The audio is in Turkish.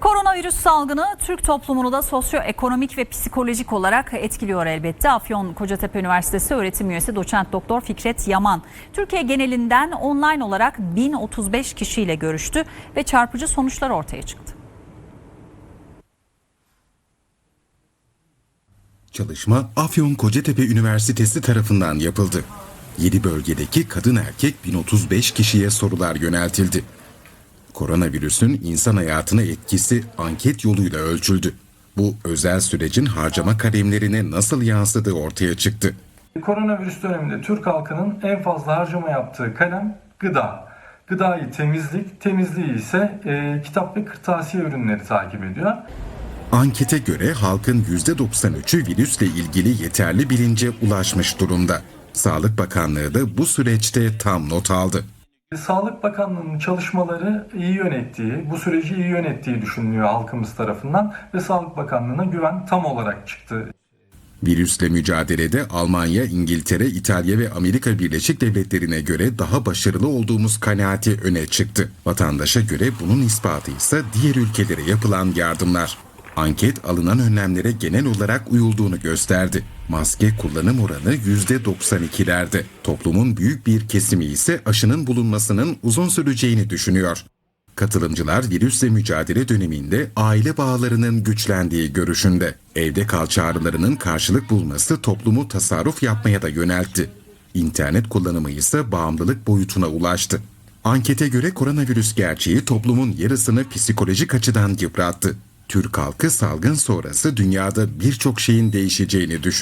Koronavirüs salgını Türk toplumunu da sosyoekonomik ve psikolojik olarak etkiliyor elbette. Afyon Kocatepe Üniversitesi öğretim üyesi doçent doktor Fikret Yaman, Türkiye genelinden online olarak 1035 kişiyle görüştü ve çarpıcı sonuçlar ortaya çıktı. Çalışma Afyon Kocatepe Üniversitesi tarafından yapıldı. 7 bölgedeki kadın erkek 1035 kişiye sorular yöneltildi. Koronavirüsün insan hayatına etkisi anket yoluyla ölçüldü. Bu özel sürecin harcama kalemlerine nasıl yansıdığı ortaya çıktı. Koronavirüs döneminde Türk halkının en fazla harcama yaptığı kalem gıda. Gıdayı temizlik, temizliği ise e, kitap ve kırtasiye ürünleri takip ediyor. Ankete göre halkın %93'ü virüsle ilgili yeterli bilince ulaşmış durumda. Sağlık Bakanlığı da bu süreçte tam not aldı. Sağlık Bakanlığı'nın çalışmaları iyi yönettiği, bu süreci iyi yönettiği düşünülüyor halkımız tarafından ve Sağlık Bakanlığı'na güven tam olarak çıktı. Virüsle mücadelede Almanya, İngiltere, İtalya ve Amerika Birleşik Devletleri'ne göre daha başarılı olduğumuz kanaati öne çıktı. Vatandaşa göre bunun ispatı ise diğer ülkelere yapılan yardımlar. Anket alınan önlemlere genel olarak uyulduğunu gösterdi. Maske kullanım oranı %92'lerde. Toplumun büyük bir kesimi ise aşının bulunmasının uzun süreceğini düşünüyor. Katılımcılar virüsle mücadele döneminde aile bağlarının güçlendiği görüşünde. Evde kal çağrılarının karşılık bulması toplumu tasarruf yapmaya da yöneltti. İnternet kullanımı ise bağımlılık boyutuna ulaştı. Ankete göre koronavirüs gerçeği toplumun yarısını psikolojik açıdan yıprattı. Türk halkı salgın sonrası dünyada birçok şeyin değişeceğini düşünüyor.